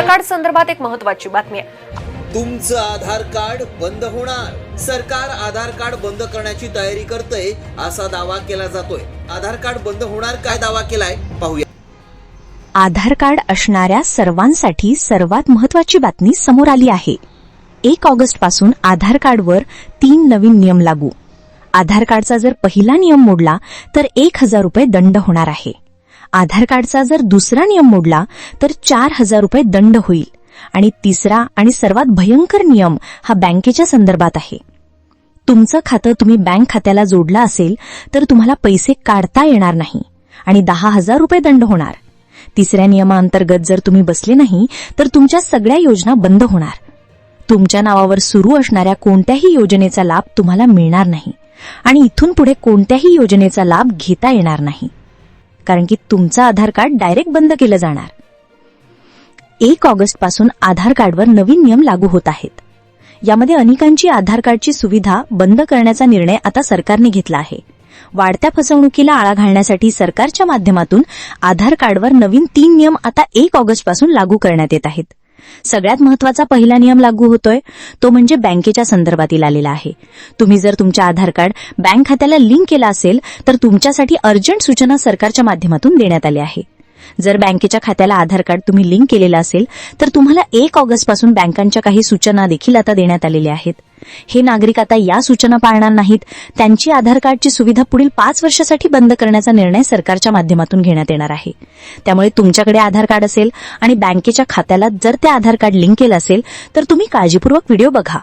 आधार card संदर्भात एक महत्वाची बातमी आहे. तुमचं आधार कार्ड बंद होणार. सरकार आधार कार्ड बंद करण्याची तयारी करतंय असा दावा केला जातोय. आधार कार्ड बंद होणार काय दावा केलाय? पाहूया. आधार कार्ड असणाऱ्या सर्वांसाठी सर्वात महत्वाची बातमी समोर आली आहे. एक ऑगस्टपासून आधार कार्डवर तीन नवीन नियम लागू. आधार कार्डचा जर पहिला नियम मोडला तर एक हजार रुपये दंड होणार आहे. आधार कार्डचा जर दुसरा नियम मोडला तर चार हजार रुपये दंड होईल. आणि तिसरा आणि सर्वात भयंकर नियम हा बँकेच्या संदर्भात आहे. तुमचं खातं तुम्ही बँक खात्याला जोडलं असेल तर तुम्हाला पैसे काढता येणार नाही आणि दहा हजार रुपये दंड होणार. तिसऱ्या नियमाअंतर्गत जर तुम्ही बसले नाही तर तुमच्या सगळ्या योजना बंद होणार. तुमच्या नावावर सुरू असणाऱ्या कोणत्याही योजनेचा लाभ तुम्हाला मिळणार नाही आणि इथून पुढे कोणत्याही योजनेचा लाभ घेता येणार नाही. कारण की तुमचं आधार कार्ड डायरेक्ट बंद केलं जाणार. एक ऑगस्टपासून आधार कार्डवर नवीन नियम लागू होत आहेत. यामध्ये अनेकांची आधार कार्डची सुविधा बंद करण्याचा निर्णय आता सरकारने घेतला आहे. वाढत्या फसवणुकीला आळा घालण्यासाठी सरकारच्या माध्यमातून आधार कार्डवर नवीन तीन नियम आता एक ऑगस्टपासून लागू करण्यात येत आहेत. सगळ्यात महत्त्वाचा पहिला नियम लागू होतोय तो म्हणजे बँकेच्या संदर्भातील आलेला आहे. तुम्ही जर तुमच्या आधार कार्ड बँक खात्याला लिंक केला असेल तर तुमच्यासाठी अर्जंट सूचना सरकारच्या माध्यमातून देण्यात आली आहे जर बँकेच्या खात्याला आधार कार्ड तुम्ही लिंक केलेलं असेल तर तुम्हाला एक ऑगस्टपासून बँकांच्या काही सूचना देखील आता देण्यात आलेल्या आहेत. हे नागरिक आता या सूचना पाळणार नाहीत. त्यांची आधार कार्डची सुविधा पुढील पाच वर्षासाठी बंद करण्याचा निर्णय सरकारच्या माध्यमातून घेण्यात येणार आहे. त्यामुळे तुमच्याकडे आधार कार्ड असेल आणि बँकेच्या खात्याला जर ते आधार कार्ड लिंक केलं असेल तर तुम्ही काळजीपूर्वक व्हिडिओ बघा.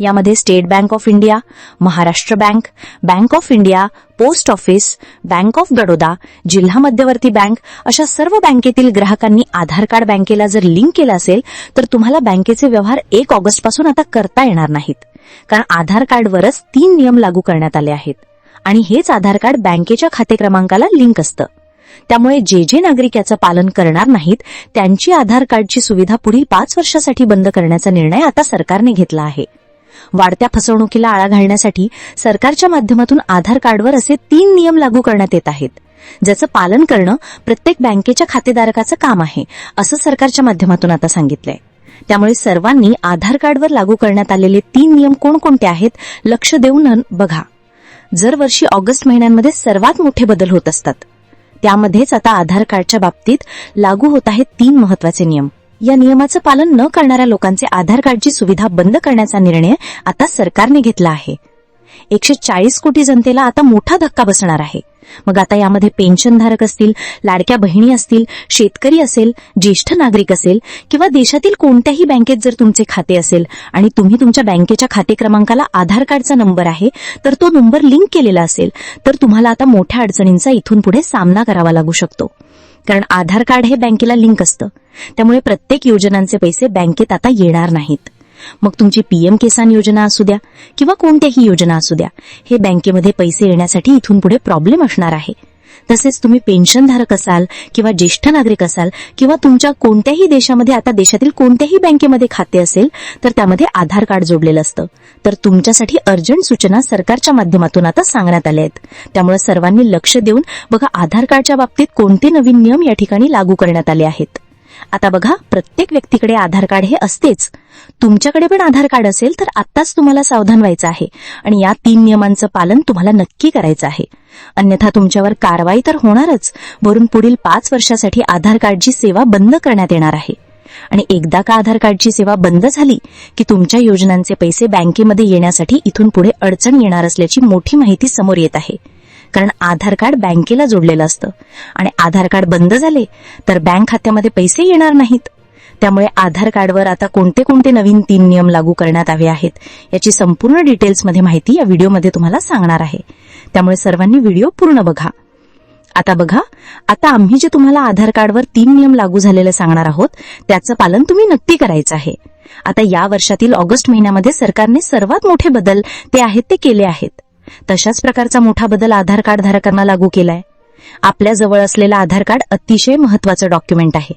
यामध्ये State Bank of India Maharashtra bank bank of India post office bank of Baroda जिल्हा मध्यवर्ती बँक अशा सर्व बँकेतील ग्राहकांनी आधार कार्ड बँकेला जर लिंक केलं असेल तर तुम्हाला बँकेचे व्यवहार एक ऑगस्टपासून आता करता येणार नाहीत. कारण आधार कार्डवरच तीन नियम लागू करण्यात आले आहेत. आणि हेच आधार कार्ड बँकेच्या खाते क्रमांकाला लिंक असतं. त्यामुळे जे जे नागरिक याचं पालन करणार नाहीत त्यांची आधार कार्डची सुविधा पुढील पाच वर्षासाठी बंद करण्याचा निर्णय आता सरकारने घेतला आहे. वाढत्या फसवणुकीला आळा घालण्यासाठी सरकारच्या माध्यमातून आधार कार्डवर असे तीन नियम लागू करण्यात येत आहेत. ज्याचं पालन करणं प्रत्येक बँकेच्या खातेधारकाचं काम आहे असं सरकारच्या माध्यमातून आता सांगितलंय. त्यामुळे सर्वांनी आधार कार्डवर लागू करण्यात आलेले तीन नियम कोणकोणते आहेत लक्ष देऊन बघा. जर वर्षी ऑगस्ट महिन्यांमध्ये सर्वात मोठे बदल होत असतात त्यामध्येच आता आधार कार्डच्या बाबतीत लागू होत आहेत तीन महत्त्वाचे नियम. या नियमाचं पालन न करणाऱ्या लोकांचे आधार कार्डची सुविधा बंद करण्याचा निर्णय आता सरकारने घेतला आहे. एकशे चाळीस कोटी जनतेला आता मोठा धक्का बसणार आहे. मग आता यामध्ये पेन्शनधारक असतील लाडक्या बहिणी असतील शेतकरी असेल ज्येष्ठ नागरिक असेल किंवा देशातील कोणत्याही बँकेत जर तुमचे खाते असेल आणि तुम्ही तुमच्या बँकेच्या खाते क्रमांकाला आधार कार्डचा नंबर आहे तर तो नंबर लिंक केलेला असेल तर तुम्हाला आता मोठ्या अडचणींचा इथून पुढे सामना करावा लागू शकतो. कारण आधार कार्ड हे बँकेला लिंक असतं. त्यामुळे प्रत्येक योजनांचे पैसे बँकेत आता येणार नाहीत. मग तुमची पीएम किसान योजना असू द्या किंवा कोणत्याही योजना असू द्या हे बँकेमध्ये पैसे येण्यासाठी इथून पुढे प्रॉब्लेम असणार आहे. तसेच तुम्ही पेन्शनधारक असाल किंवा ज्येष्ठ नागरिक असाल किंवा तुमच्या कोणत्याही देशामध्ये आता देशातील कोणत्याही बँकेमध्ये खाते असेल तर त्यामध्ये आधार कार्ड जोडलेलं असतं. तर तुमच्यासाठी अर्जंट सूचना सरकारच्या माध्यमातून आता सांगण्यात आल्या आहेत. त्यामुळे सर्वांनी लक्ष देऊन बघा आधार कार्डच्या बाबतीत कोणते नवीन नियम या ठिकाणी लागू करण्यात आले आहेत. आता बघा प्रत्येक व्यक्तीकडे आधार कार्ड हे असतेच. तुमच्याकडे पण आधार कार्ड असेल तर आत्ताच तुम्हाला सावधान व्हायचं आहे. आणि या तीन नियमांचं पालन तुम्हाला नक्की करायचं आहे. अन्यथा तुमच्यावर कारवाई तर होणारच वरून पुढील पाच वर्षासाठी आधार कार्डची सेवा बंद करण्यात येणार आहे. आणि एकदा का आधार कार्डची सेवा बंद झाली की तुमच्या योजनांचे पैसे बँकेमध्ये येण्यासाठी इथून पुढे अडचण येणार असल्याची मोठी माहिती समोर येत आहे. कारण आधार कार्ड बँकेला जोडलेलं असतं. आणि आधार कार्ड बंद झाले तर बँक खात्यामध्ये पैसे येणार नाहीत. त्यामुळे आधार कार्डवर आता कोणते कोणते नवीन तीन नियम लागू करण्यात आले आहेत याची संपूर्ण डिटेल्समध्ये माहिती या व्हिडिओमध्ये तुम्हाला सांगणार आहे. त्यामुळे सर्वांनी व्हिडिओ पूर्ण बघा. आता बघा आता आम्ही जे तुम्हाला आधार कार्डवर तीन नियम लागू झालेले सांगणार आहोत त्याचं पालन तुम्ही नक्की करायचं आहे. आता या वर्षातील ऑगस्ट महिन्यामध्ये सरकारने सर्वात मोठे बदल ते आहेत ते केले आहेत. तशाच प्रकारचा मोठा बदल आधार कार्ड धारकांना लागू केलाय. आपल्या जवळ असलेलं आधार कार्ड अतिशय महत्वाचं डॉक्युमेंट आहे.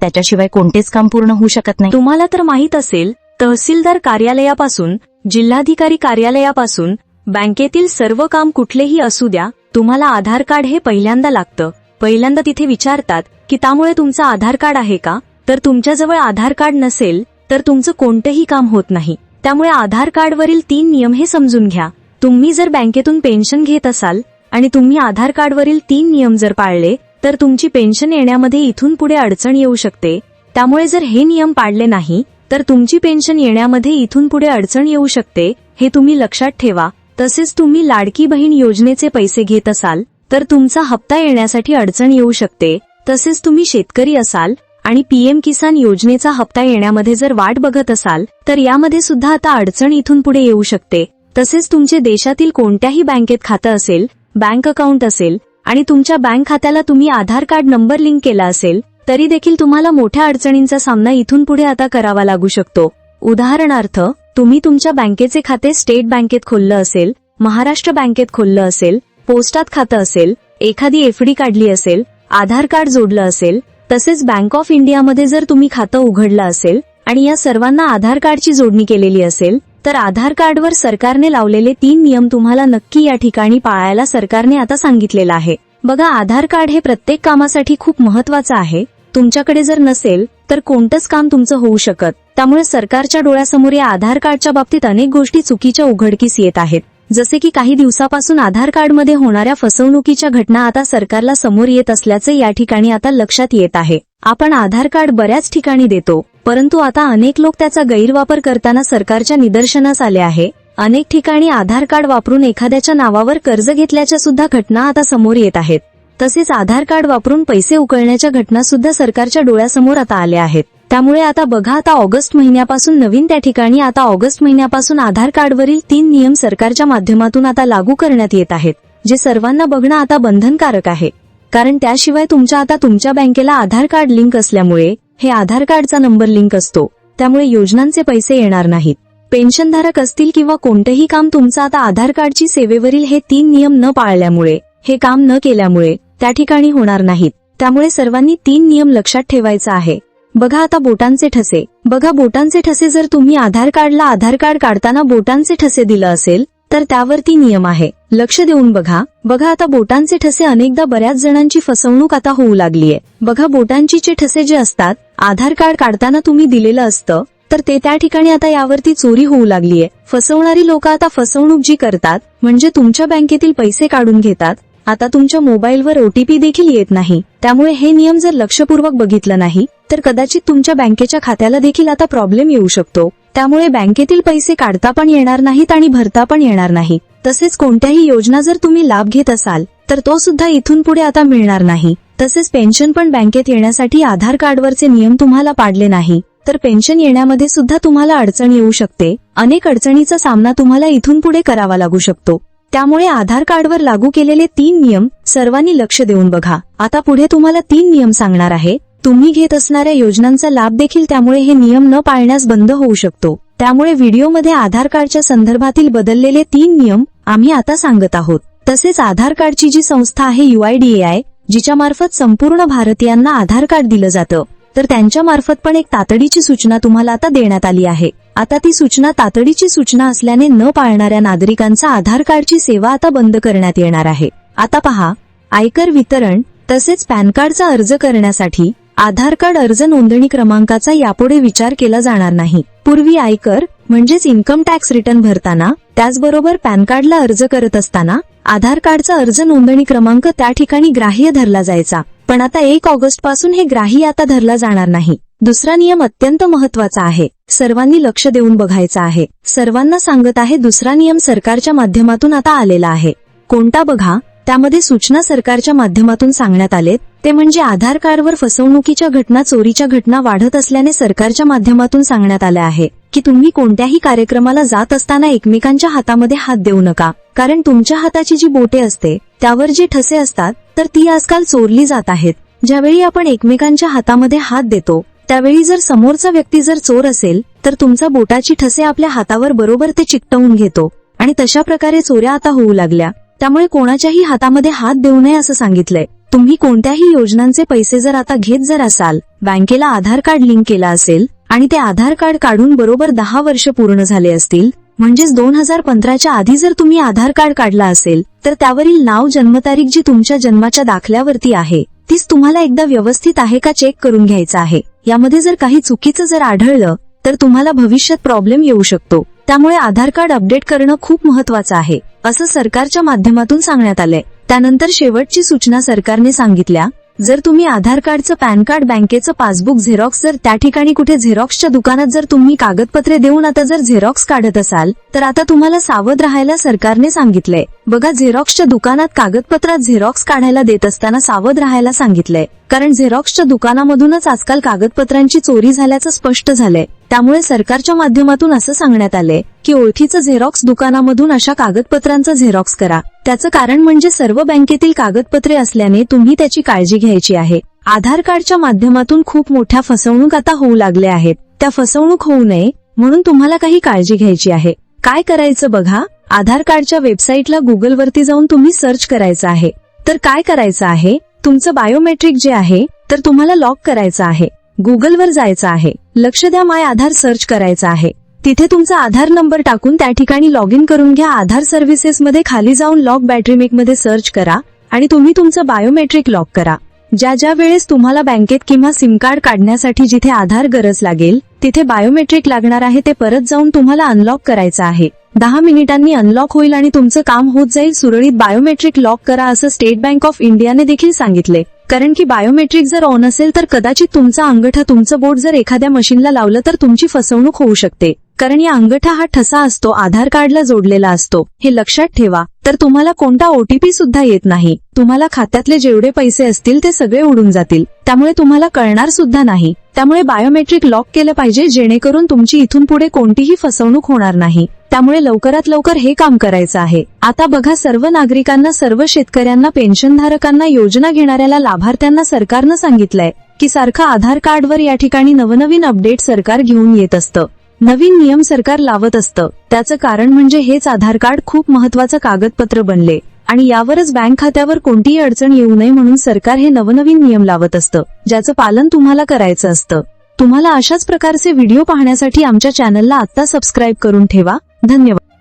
त्याच्याशिवाय कोणतेच काम पूर्ण होऊ शकत नाही. तुम्हाला तर माहीत असेल तहसीलदार कार्यालयापासून जिल्हाधिकारी कार्यालयापासून बँकेतील सर्व काम कुठलेही असू द्या तुम्हाला आधार कार्ड हे पहिल्यांदा लागतं. पहिल्यांदा तिथे विचारतात की त्यामुळे तुमचं आधार कार्ड आहे का? तर तुमच्याजवळ आधार कार्ड नसेल तर तुमचं कोणतंही काम होत नाही. त्यामुळे आधार कार्डवरील तीन नियम हे समजून घ्या. तुम्ही जर बँकेतून पेन्शन घेत असाल आणि तुम्ही आधार कार्डवरील तीन नियम जर पाळले तर तुमची पेन्शन येण्यामध्ये इथून पुढे अडचण येऊ शकते. त्यामुळे जर हे नियम पाळले नाही तर तुमची पेन्शन येण्यामध्ये इथून पुढे अडचण येऊ शकते हे तुम्ही लक्षात ठेवा. तसेच तुम्ही लाडकी बहीण योजनेचे पैसे घेत असाल तर तुमचा हप्ता येण्यासाठी अडचण येऊ शकते. तसेच तुम्ही शेतकरी असाल आणि पीएम किसान योजनेचा हप्ता येण्यामध्ये जर वाट बघत असाल तर यामध्ये सुद्धा आता अडचण इथून पुढे येऊ शकते. तसेच तुमचे देशातील कोणत्याही बँकेत खातं असेल बँक अकाउंट असेल आणि तुमच्या बँक खात्याला तुम्ही आधार कार्ड नंबर लिंक केला असेल तरी देखील तुम्हाला मोठ्या अडचणींचा सामना इथून पुढे आता करावा लागू शकतो. उदाहरणार्थ तुम्ही तुमच्या बँकेचे खाते स्टेट बँकेत खोललं असेल महाराष्ट्र बँकेत खोललं असेल पोस्टात खातं असेल एखादी एफडी काढली असेल आधार कार्ड जोडलं असेल तसेच बँक ऑफ इंडियामध्ये जर तुम्ही खातं उघडलं असेल आणि या सर्वांना आधार कार्डची जोडणी केलेली असेल तर आधार कार्डवर सरकारने लावलेले तीन नियम तुम्हाला नक्की या ठिकाणी पाळायला सरकारने आता सांगितलेलं आहे. बघा आधार कार्ड हे प्रत्येक कामासाठी खूप महत्वाचं आहे. तुमच्याकडे जर नसेल तर कोणतंच काम तुमचं होऊ शकत. त्यामुळे सरकारच्या डोळ्यासमोर या आधार कार्डच्या बाबतीत अनेक गोष्टी चुकीच्या उघडकीस येत आहेत. जसे की काही दिवसापासून आधार कार्डमध्ये होणाऱ्या फसवणुकीच्या घटना आता सरकारला समोर येत असल्याचे या ठिकाणी आता लक्षात येत आहे. आपण आधार कार्ड बऱ्याच ठिकाणी देतो परंतु आता अनेक लोक त्याचा गैरवापर करताना सरकारच्या निदर्शनास आले आहे. अनेक ठिकाणी आधार कार्ड वापरून एखाद्याच्या नावावर कर्ज घेतल्याच्या सुद्धा घटना आता समोर येत आहेत. तसेच आधार कार्ड वापरून पैसे उकळण्याच्या घटना सुद्धा सरकारच्या डोळ्यासमोर आता आल्या आहेत. त्यामुळे आता बघा आता ऑगस्ट महिन्यापासून नवीन त्या ठिकाणी आता ऑगस्ट महिन्यापासून आधार कार्डवरील तीन नियम सरकारच्या माध्यमातून आता लागू करण्यात येत आहेत जे सर्वांना बघणं आता बंधनकारक आहे. कारण त्याशिवाय तुमच्या आता तुमच्या बँकेला आधार कार्ड लिंक असल्यामुळे हे आधार कार्डचा नंबर लिंक असतो. त्यामुळे योजनांचे पैसे येणार नाहीत. पेन्शनधारक असतील किंवा कोणतेही काम तुमचं आता आधार कार्डची सेवेवरील हे तीन नियम न पाळल्यामुळे हे काम न केल्यामुळे त्या ठिकाणी होणार नाहीत. त्यामुळे सर्वांनी तीन नियम लक्षात ठेवायचा आहे. बघा आता बोटांचे ठसे. बघा बोटांचे ठसे जर तुम्ही आधार कार्डला आधार कार्ड काढताना बोटांचे ठसे दिलं असेल तर त्यावरती नियम आहे. लक्ष देऊन बघा. बघा आता बोटांचे ठसे अनेकदा बऱ्याच जणांची फसवणूक आता होऊ लागलीये. बघा बोटांची जे ठसे जे असतात आधार कार्ड काढताना तुम्ही दिलेलं असतं तर ते त्या ठिकाणी आता यावरती चोरी होऊ लागलीये. फसवणारी लोक आता फसवणूक जी करतात म्हणजे तुमच्या बँकेतील पैसे काढून घेतात आता तुमच्या मोबाईलवर ओटीपी देखील येत नाही. त्यामुळे हे नियम जर लक्षपूर्वक बघितलं नाही तर कदाचित तुमच्या बँकेच्या खात्याला देखील आता प्रॉब्लेम येऊ शकतो. त्यामुळे बँकेतील पैसे काढता पण येणार नाहीत आणि भरता पण येणार नाही. तसेच कोणत्याही योजना जर तुम्ही लाभ घेत असाल तर तो सुद्धा इथून पुढे आता मिळणार नाही. तसेच पेन्शन पण बँकेत येण्यासाठी आधार कार्डवरचे नियम तुम्हाला पाडले नाही. तर पेन्शन येण्यामध्ये सुद्धा तुम्हाला अडचण येऊ शकते. अनेक अडचणीचा सामना तुम्हाला इथून पुढे करावा लागू शकतो. त्यामुळे आधार कार्डवर लागू केलेले तीन नियम सर्वांनी लक्ष देऊन बघा. आता पुढे तुम्हाला तीन नियम सांगणार आहे. तुम्ही घेत असणाऱ्या योजनांचा लाभ देखील त्यामुळे हे नियम न पाळण्यास बंद होऊ शकतो. त्यामुळे व्हिडिओमध्ये आधार कार्डच्या संदर्भातील बदललेले तीन नियम आम्ही आता सांगत आहोत. तसेच आधार कार्डची जी संस्था आहे युआयडीएआय जिच्या मार्फत संपूर्ण भारतीयांना आधार कार्ड दिलं जातं तर त्यांच्या मार्फत पण एक तातडीची सूचना तुम्हाला आता देण्यात आली आहे. आता ती सूचना तातडीची सूचना असल्याने न पाळणाऱ्या नागरिकांचा आधार कार्डची सेवा आता बंद करण्यात येणार आहे. आता पहा आयकर वितरण तसेच पॅन कार्डचा अर्ज करण्यासाठी आधार कार्ड अर्ज नोंदणी क्रमांकाचा यापुढे विचार केला जाणार नाही. पूर्वी आयकर म्हणजेच इन्कम टॅक्स रिटर्न भरताना त्याचबरोबर पॅन कार्डला अर्ज करत असताना आधार कार्डचा अर्ज नोंदणी क्रमांक त्या ठिकाणी ग्राह्य धरला जायचा. पण आता एक ऑगस्टपासून हे ग्राह्य आता धरला जाणार नाही. दुसरा नियम अत्यंत महत्त्वाचा आहे. सर्वांनी लक्ष देऊन बघायचा आहे. सर्वांना सांगत आहे दुसरा नियम सरकारच्या माध्यमातून आता आलेला आहे. कोणता बघा. त्यामध्ये सूचना सरकारच्या माध्यमातून सांगण्यात आलेत. ते म्हणजे आधार कार्डवर फसवणुकीच्या घटना चोरीच्या घटना वाढत असल्याने सरकारच्या माध्यमातून सांगण्यात आले आहे. की तुम्ही कोणत्याही कार्यक्रमाला जात असताना एकमेकांच्या हातामध्ये हात देऊ नका. कारण तुमच्या हाताची जी बोटे असते त्यावर जी ठसे असतात तर ती आजकाल चोरली जात आहेत. ज्यावेळी आपण एकमेकांच्या हातामध्ये हात देतो त्यावेळी जर समोरचा व्यक्ती जर चोर असेल तर तुमचा बोटाची ठसे आपल्या हातावर बरोबर ते चिकटवून घेतो. आणि तशा प्रकारे चोऱ्या आता होऊ लागल्या. त्यामुळे कोणाच्याही हातामध्ये हात देऊ नये असं सांगितलंय. तुम्ही कोणत्याही योजनांचे पैसे जर आता घेत जर असाल बँकेला आधार कार्ड लिंक केला असेल आणि ते आधार कार्ड काढून बरोबर दहा वर्ष पूर्ण झाले असतील म्हणजेच दोन हजार पंधराच्या आधी जर तुम्ही आधार कार्ड काढला असेल तर त्यावरील नाव जन्मतारीख जी तुमच्या जन्माच्या दाखल्यावरती आहे तीच तुम्हाला एकदा व्यवस्थित आहे का चेक करून घ्यायचं आहे. यामध्ये जर काही चुकीचं जर आढळलं तर तुम्हाला भविष्यात प्रॉब्लेम येऊ शकतो. त्यामुळे आधार कार्ड अपडेट करणं खूप महत्वाचं आहे असं सरकारच्या माध्यमातून सांगण्यात आलंय. त्यानंतर शेवटची सूचना सरकारने सांगितल्या जर तुम्ही आधार कार्डचं पॅन कार्ड बँकेचं पासबुक झेरॉक्स जर त्या ठिकाणी कुठे झेरॉक्सच्या दुकानात जर तुम्ही कागदपत्रे देऊन आता जर झेरॉक्स काढत असाल तर आता तुम्हाला सावध राहायला सरकारने सांगितलंय. बघा झेरॉक्सच्या दुकानात कागदपत्रात झेरॉक्स काढायला देत असताना सावध राहायला सांगितलंय. कारण झेरॉक्सच्या दुकानामधूनच आजकाल कागदपत्रांची चोरी झाल्याचं स्पष्ट झालंय. त्यामुळे सरकारच्या माध्यमातून असं सांगण्यात आलंय की ओळखीचं झेरॉक्स दुकानामधून अशा कागदपत्रांचं झेरॉक्स करा. त्याचं कारण म्हणजे सर्व बँकेतील कागदपत्रे असल्याने तुम्ही त्याची काळजी घ्यायची आहे. आधार कार्डच्या माध्यमातून खूप मोठ्या फसवणूक आता होऊ लागल्या आहेत. त्या फसवणूक होऊ नये म्हणून तुम्हाला काही काळजी घ्यायची आहे. काय करायचं बघा? आधार कार्डच्या वेबसाईटला गुगलवरती जाऊन तुम्ही सर्च करायचं आहे. तर काय करायचं आहे? तुमचं बायोमेट्रिक जे आहे तर तुम्हाला लॉक करायचं आहे. गुगलवर जायचं आहे. लक्ष द्या माय आधार सर्च करायचं आहे. तिथे तुमचा आधार नंबर टाकून त्या ठिकाणी लॉग इन करून घ्या. आधार सर्व्हिसेस मध्ये खाली जाऊन लॉक बॅटरीमेकमध्ये सर्च करा आणि तुम्ही तुमचं बायोमेट्रिक लॉक करा. ज्या ज्या वेळेस तुम्हाला बँकेत किंवा सिम कार्ड काढण्यासाठी जिथे आधार गरज लागेल तिथे बायोमेट्रिक लागणार आहे ते परत जाऊन तुम्हाला अनलॉक करायचं आहे. दहा मिनिटांनी अनलॉक होईल आणि तुमचं काम होत जाईल. सुरळीत बायोमेट्रिक लॉक करा असं स्टेट बँक ऑफ इंडियाने देखील सांगितले. कारण की बायोमेट्रिक जर ऑन असेल तर कदाचित तुमचा अंगठा तुमचं बोट जर एखाद्या मशीनला लावलं तर तुमची फसवणूक होऊ शकते. कारण या अंगठा हा ठसा असतो आधार कार्डला जोडलेला असतो. हे लक्षात ठेवा. तर तुम्हाला कोणता ओटीपी सुद्धा येत नाही. तुम्हाला खात्यातले जेवढे पैसे असतील ते सगळे उडून जातील. त्यामुळे तुम्हाला कळणार सुद्धा नाही. त्यामुळे बायोमेट्रिक लॉक केलं पाहिजे जेणेकरून तुमची इथून पुढे कोणतीही फसवणूक होणार नाही. त्यामुळे लवकरात लवकर हे काम करायचं आहे. आता बघा सर्व नागरिकांना सर्व शेतकऱ्यांना पेन्शनधारकांना योजना घेणाऱ्याला लाभार्थ्यांना सरकारनं सांगितलंय की सारखं आधार कार्डवर या ठिकाणी नवनवीन अपडेट सरकार घेऊन येत असतं. नवीन नियम सरकार लावत असतं. त्याचं कारण म्हणजे हेच आधार कार्ड खूप महत्वाचं कागदपत्र बनले. आणि यावरच बँक खात्यावर कोणतीही अडचण येऊ नये म्हणून सरकार हे नवनवीन नियम लावत असतं ज्याचं पालन तुम्हाला करायचं असतं. तुम्हाला अशाच प्रकारचे व्हिडिओ पाहण्यासाठी आमच्या चॅनलला आता सबस्क्राईब करून ठेवा. धन्यवाद